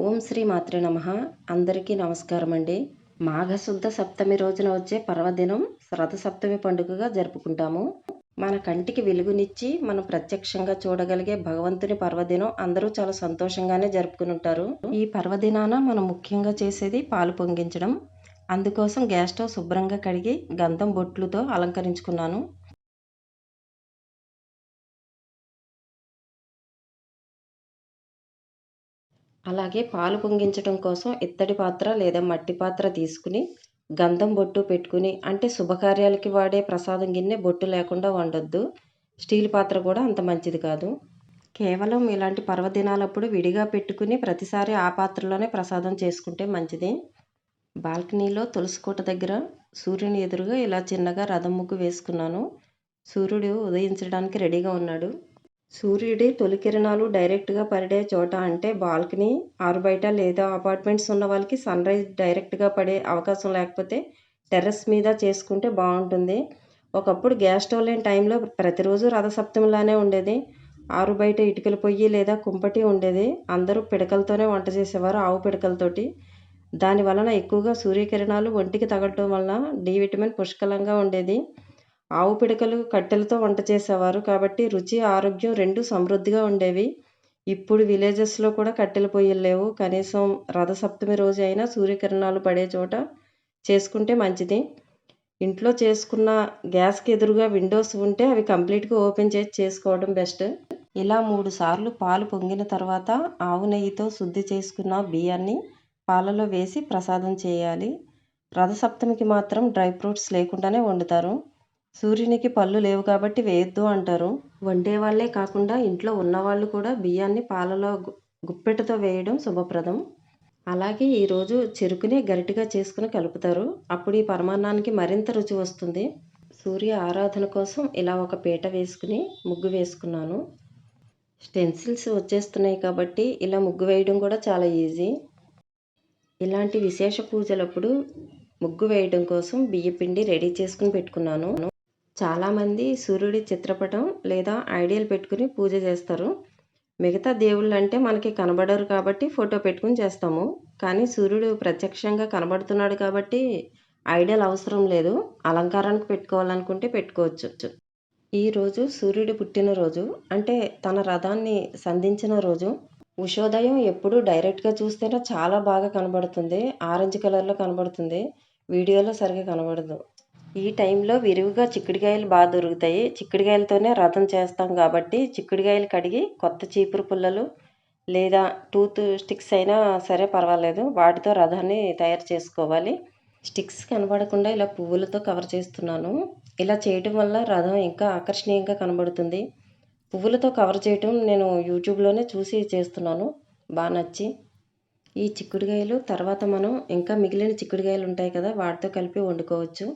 ఓం శ్రీ మాత్రే నమ. అందరికీ నమస్కారం అండి మాఘశుద్ధ సప్తమి రోజున వచ్చే పర్వదినం రథ సప్తమి పండుగగా జరుపుకుంటాము. మన కంటికి వెలుగునిచ్చి మనం ప్రత్యక్షంగా చూడగలిగే భగవంతుని పర్వదినం అందరూ చాలా సంతోషంగానే జరుపుకుని ఉంటారు. ఈ పర్వదినాన మనం ముఖ్యంగా చేసేది పాలు పొంగించడం. అందుకోసం గ్యాస్ స్టవ్ శుభ్రంగా కడిగి గంధం బొట్లుతో అలంకరించుకున్నాను. అలాగే పాలు పొంగించడం కోసం ఇత్తడి పాత్ర లేదా మట్టి పాత్ర తీసుకుని గంధం బొట్టు పెట్టుకుని అంటే శుభకార్యాలకి వాడే ప్రసాదం గిన్నె బొట్టు లేకుండా వండొద్దు. స్టీల్ పాత్ర కూడా అంత మంచిది కాదు. కేవలం ఇలాంటి పర్వదినాలప్పుడు విడిగా పెట్టుకుని ప్రతిసారి ఆ పాత్రలోనే ప్రసాదం చేసుకుంటే మంచిది. బాల్కనీలో తులసికోట దగ్గర సూర్యుని ఎదురుగా ఇలా చిన్నగా రథం ముగ్గు వేసుకున్నాను. సూర్యుడు ఉదయించడానికి రెడీగా ఉన్నాడు. సూర్యుడి తొలి కిరణాలు డైరెక్ట్గా పడే చోట అంటే బాల్కనీ ఆరు బయట లేదా అపార్ట్మెంట్స్ ఉన్న వాళ్ళకి సన్ రైజ్ డైరెక్ట్గా పడే అవకాశం లేకపోతే టెర్రస్ మీద చేసుకుంటే బాగుంటుంది. ఒకప్పుడు గ్యాస్ స్టవ్ లేని టైంలో ప్రతిరోజు రథసప్తమిలానే ఉండేది. ఆరు బయట ఇటుకల పొయ్యి లేదా కుంపటి ఉండేది. అందరూ పిడకలతోనే వంట చేసేవారు ఆవు పిడకలతోటి. దాని వలన ఎక్కువగా సూర్యకిరణాలు ఒంటికి తగలటం వలన డి విటమిన్ పుష్కలంగా ఉండేది. ఆవు పిడకలు కట్టెలతో వంట చేసేవారు కాబట్టి రుచి ఆరోగ్యం రెండు సమృద్ధిగా ఉండేవి. ఇప్పుడు విలేజెస్లో కూడా కట్టెల పొయ్యిలు లేవు. కనీసం రథసప్తమి రోజు అయినా సూర్యకిరణాలు పడే చోట చేసుకుంటే మంచిది. ఇంట్లో చేసుకున్న గ్యాస్కి ఎదురుగా విండోస్ ఉంటే అవి కంప్లీట్గా ఓపెన్ చేసి చేసుకోవడం బెస్ట్. ఇలా మూడు సార్లు పాలు పొంగిన తర్వాత ఆవు నెయ్యితో శుద్ధి చేసుకున్న బియ్యాన్ని పాలలో వేసి ప్రసాదం చేయాలి. రథసప్తమికి మాత్రం డ్రై ఫ్రూట్స్ లేకుండానే వండుతారు. సూర్యునికి పళ్ళు లేవు కాబట్టి వేయొద్దు అంటారు. వండే వాళ్ళే కాకుండా ఇంట్లో ఉన్నవాళ్ళు కూడా బియ్యాన్ని పాలలో గుప్పెటతో వేయడం శుభప్రదం. అలాగే ఈరోజు చెరుకునే గరిటిగా చేసుకుని కలుపుతారు. అప్పుడు ఈ పరమాన్నానికి మరింత రుచి వస్తుంది. సూర్య ఆరాధన కోసం ఇలా ఒక పీట వేసుకుని ముగ్గు వేసుకున్నాను. స్టెన్సిల్స్ వచ్చేస్తున్నాయి కాబట్టి ఇలా ముగ్గు వేయడం కూడా చాలా ఈజీ. ఇలాంటి విశేష పూజలప్పుడు ముగ్గు వేయడం కోసం బియ్యపిండి రెడీ చేసుకుని పెట్టుకున్నాను. చాలామంది సూర్యుడి చిత్రపటం లేదా ఐడియల్ పెట్టుకుని పూజ చేస్తారు. మిగతా దేవుళ్ళు అంటే మనకి కనబడరు కాబట్టి ఫోటో పెట్టుకుని చేస్తాము. కానీ సూర్యుడు ప్రత్యక్షంగా కనబడుతున్నాడు కాబట్టి ఐడియల్ అవసరం లేదు. అలంకారానికి పెట్టుకోవాలనుకుంటే పెట్టుకోవచ్చు. ఈరోజు సూర్యుడి పుట్టినరోజు. అంటే తన రథాన్ని సంధించిన రోజు. ఉషోదయం ఎప్పుడు డైరెక్ట్గా చూస్తేనే చాలా బాగా కనబడుతుంది. ఆరెంజ్ కలర్లో కనబడుతుంది. వీడియోలో సరిగా కనబడదు. ఈ టైంలో విరివిగా చిక్కుడుకాయలు బాగా దొరుకుతాయి. చిక్కుడుకాయలతోనే రథం చేస్తాం కాబట్టి చిక్కుడుకాయలు కడిగి కొత్త చీపురు పుల్లలు లేదా టూత్ స్టిక్స్ అయినా సరే పర్వాలేదు. వాటితో రథాన్ని తయారు చేసుకోవాలి. స్టిక్స్ కనబడకుండా ఇలా పువ్వులతో కవర్ చేస్తున్నాను. ఇలా చేయటం వల్ల రథం ఇంకా ఆకర్షణీయంగా కనబడుతుంది. పువ్వులతో కవర్ చేయటం నేను యూట్యూబ్లోనే చూసి చేస్తున్నాను. బాగా నచ్చి. ఈ చిక్కుడుకాయలు తర్వాత మనం ఇంకా మిగిలిన చిక్కుడుకాయలు ఉంటాయి కదా వాటితో కలిపి వండుకోవచ్చు.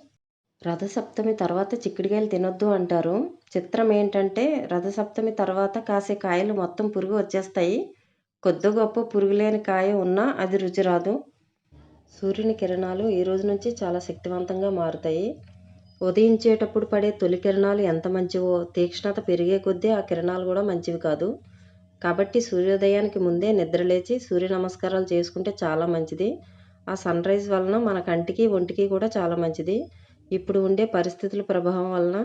రథసప్తమి తర్వాత చిక్కుడుకాయలు తినొద్దు అంటారు. చిత్రం ఏంటంటే రథసప్తమి తర్వాత కాసే కాయలు మొత్తం పురుగు వచ్చేస్తాయి. కొద్ది గొప్ప పురుగు లేని కాయ ఉన్నా అది రుచి రాదు. సూర్యుని కిరణాలు ఈ రోజు నుంచి చాలా శక్తివంతంగా మారుతాయి. ఉదయించేటప్పుడు పడే తొలి కిరణాలు ఎంత మంచివో తీక్ష్ణత పెరిగే కొద్దీ ఆ కిరణాలు కూడా మంచివి కాదు. కాబట్టి సూర్యోదయానికి ముందే నిద్రలేచి సూర్య నమస్కారాలు చేసుకుంటే చాలా మంచిది. ఆ సన్ రైజ్ వలన మన కంటికి ఒంటికి కూడా చాలా మంచిది. ఇప్పుడు ఉండే పరిస్థితుల ప్రభావం వలన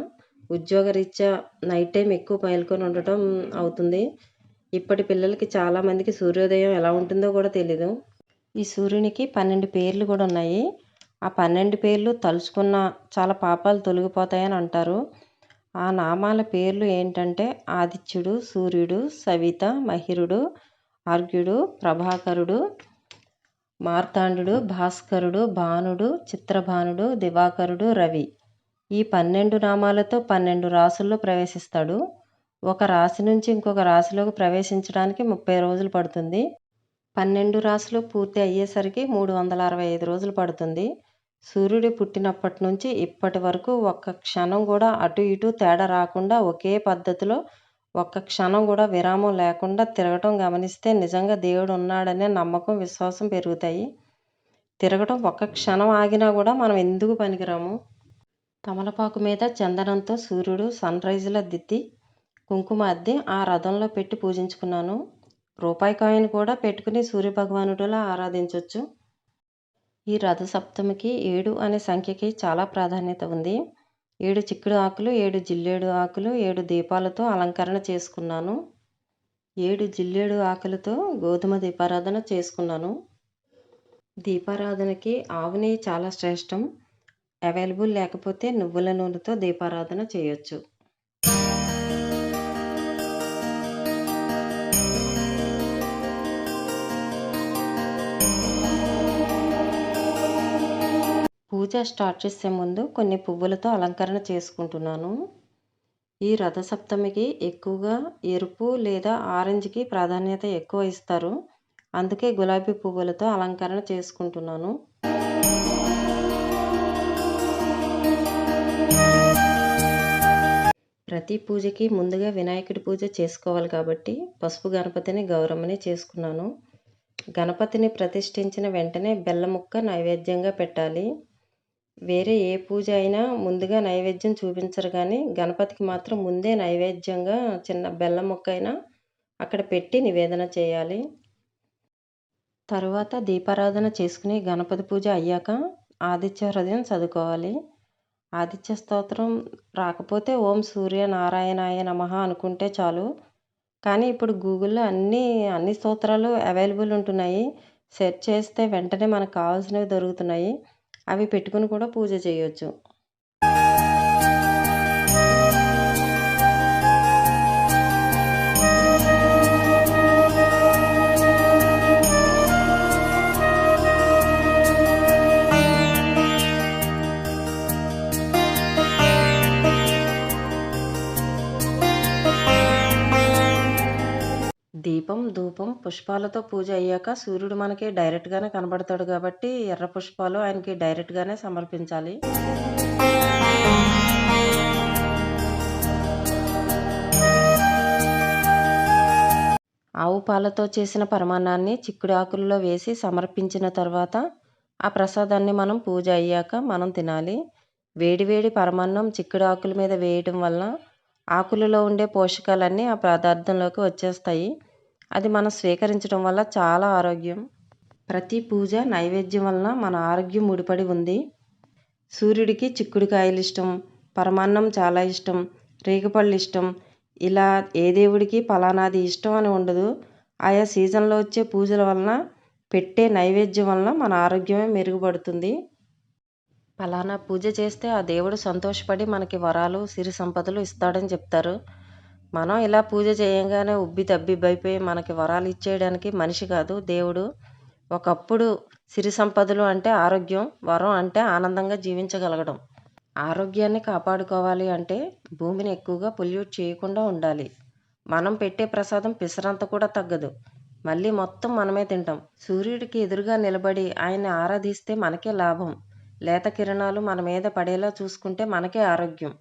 ఉద్యోగరీత్యా నైట్ టైం ఎక్కువ మేల్కొని ఉండటం అవుతుంది. ఇప్పటి పిల్లలకి చాలామందికి సూర్యోదయం ఎలా ఉంటుందో కూడా తెలీదు. ఈ సూర్యునికి పన్నెండు పేర్లు కూడా ఉన్నాయి. ఆ పన్నెండు పేర్లు తలుచుకున్న చాలా పాపాలు తొలగిపోతాయని అంటారు. ఆ నామాల పేర్లు ఏంటంటే ఆదిత్యుడు సూర్యుడు సవిత మహిరుడు ఆర్గ్యుడు ప్రభాకరుడు మార్తాండుడు భాస్కరుడు భానుడు చిత్రభానుడు దివాకరుడు రవి. ఈ పన్నెండు నామాలతో పన్నెండు రాసుల్లో ప్రవేశిస్తాడు. ఒక రాశి నుంచి ఇంకొక రాశిలోకి ప్రవేశించడానికి ముప్పై రోజులు పడుతుంది. పన్నెండు రాశులు పూర్తి అయ్యేసరికి మూడు వందల అరవై ఐదు రోజులు పడుతుంది. సూర్యుడు పుట్టినప్పటి నుంచి ఇప్పటి వరకు ఒక్క క్షణం కూడా అటు ఇటు తేడా రాకుండా ఒకే పద్ధతిలో ఒక్క క్షణం కూడా విరామం లేకుండా తిరగటం గమనిస్తే నిజంగా దేవుడు ఉన్నాడనే నమ్మకం విశ్వాసం పెరుగుతాయి. తిరగటం ఒక్క క్షణం ఆగినా కూడా మనం ఎందుకు పనికిరాము? తమలపాకు మీద చందనంతో సూర్యుడు సన్ రైజ్లో దిద్ది కుంకుమ అద్ది ఆ రథంలో పెట్టి పూజించుకున్నాను. రూపాయి కాయిన్ కూడా పెట్టుకుని సూర్యభగవానుడిలా ఆరాధించవచ్చు ఈ రథ సప్తమికి ఏడు అనే సంఖ్యకి చాలా ప్రాధాన్యత ఉంది. ఏడు చిక్కుడు ఆకులు ఏడు జిల్లేడు ఆకులు ఏడు దీపాలతో అలంకరణ చేసుకున్నాను. ఏడు జిల్లేడు ఆకులతో గోధుమ దీపారాధన చేసుకున్నాను. దీపారాధనకి ఆవు నెయ్యి చాలా శ్రేష్టం. అవైలబుల్ లేకపోతే నువ్వుల నూనెతో దీపారాధన చేయొచ్చు. పూజ స్టార్ట్ చేసే ముందు కొన్ని పువ్వులతో అలంకరణ చేసుకుంటున్నాను. ఈ రథసప్తమికి ఎక్కువగా ఎరుపు లేదా ఆరెంజ్కి ప్రాధాన్యత ఎక్కువ ఇస్తారు. అందుకే గులాబీ పువ్వులతో అలంకరణ చేసుకుంటున్నాను. ప్రతి పూజకి ముందుగా వినాయకుడి పూజ చేసుకోవాలి కాబట్టి పసుపు గణపతిని గౌరమ్మని చేసుకున్నాను. గణపతిని ప్రతిష్ఠించిన వెంటనే బెల్లముక్క నైవేద్యంగా పెట్టాలి. వేరే ఏ పూజ అయినా ముందుగా నైవేద్యం చూపించరు కానీ గణపతికి మాత్రం ముందే నైవేద్యంగా చిన్న బెల్లం ముక్క అయినా అక్కడ పెట్టి నివేదన చేయాలి. తరువాత దీపారాధన చేసుకుని గణపతి పూజ అయ్యాక ఆదిత్య హృదయం చదువుకోవాలి. ఆదిత్య స్తోత్రం రాకపోతే ఓం సూర్య నారాయణాయ నమః అనుకుంటే చాలు. కానీ ఇప్పుడు గూగుల్లో అన్ని అన్ని స్తోత్రాలు అవైలబుల్ ఉంటున్నాయి. సెర్చ్ చేస్తే వెంటనే మనకు కావాల్సినవి దొరుకుతున్నాయి. అవి పెట్టుకుని కూడా పూజ చేయొచ్చు. ధూపం పుష్పాలతో పూజ అయ్యాక సూర్యుడు మనకి డైరెక్ట్గానే కనబడతాడు కాబట్టి ఎర్ర పుష్పాలు ఆయనకి డైరెక్ట్గానే సమర్పించాలి. ఆవు పాలతో చేసిన పరమాన్నాన్ని చిక్కుడు ఆకుల్లో వేసి సమర్పించిన తర్వాత ఆ ప్రసాదాన్ని మనం పూజ అయ్యాక మనం తినాలి. వేడివేడి పరమాన్నం చిక్కుడు ఆకుల మీద వేయడం వల్ల ఆకులలో ఉండే పోషకాలన్నీ ఆ పదార్థంలోకి వచ్చేస్తాయి. అది మనం స్వీకరించడం వల్ల చాలా ఆరోగ్యం. ప్రతి పూజ నైవేద్యం వలన మన ఆరోగ్యం ముడిపడి ఉంది. సూర్యుడికి చిక్కుడుకాయలు ఇష్టం పరమాన్నం చాలా ఇష్టం రేగుపళ్ళు ఇష్టం. ఇలా ఏ దేవుడికి ఫలానాది ఇష్టం అని ఉండదు. ఆయా సీజన్లో వచ్చే పూజల వలన పెట్టే నైవేద్యం వలన మన ఆరోగ్యమే మెరుగుపడుతుంది. ఫలానా పూజ చేస్తే ఆ దేవుడు సంతోషపడి మనకి వరాలు సిరి సంపదలు ఇస్తాడని చెప్తారు. మనం ఇలా పూజ చేయంగానే ఉబ్బి తబ్బిబ్బైపోయి మనకి వరాలు ఇచ్చేయడానికి మనిషి కాదు దేవుడు. ఒకప్పుడు సిరి సంపదలు అంటే ఆరోగ్యం వరం అంటే ఆనందంగా జీవించగలగడం. ఆరోగ్యాన్ని కాపాడుకోవాలి అంటే భూమిని ఎక్కువగా పొల్యూట్ చేయకుండా ఉండాలి. మనం పెట్టే ప్రసాదం పిసరంత కూడా తగ్గదు. మళ్ళీ మొత్తం మనమే తింటాం. సూర్యుడికి ఎదురుగా నిలబడి ఆయన్ని ఆరాధిస్తే మనకే లాభం. లేత కిరణాలు మన మీద పడేలా చూసుకుంటే మనకే ఆరోగ్యం.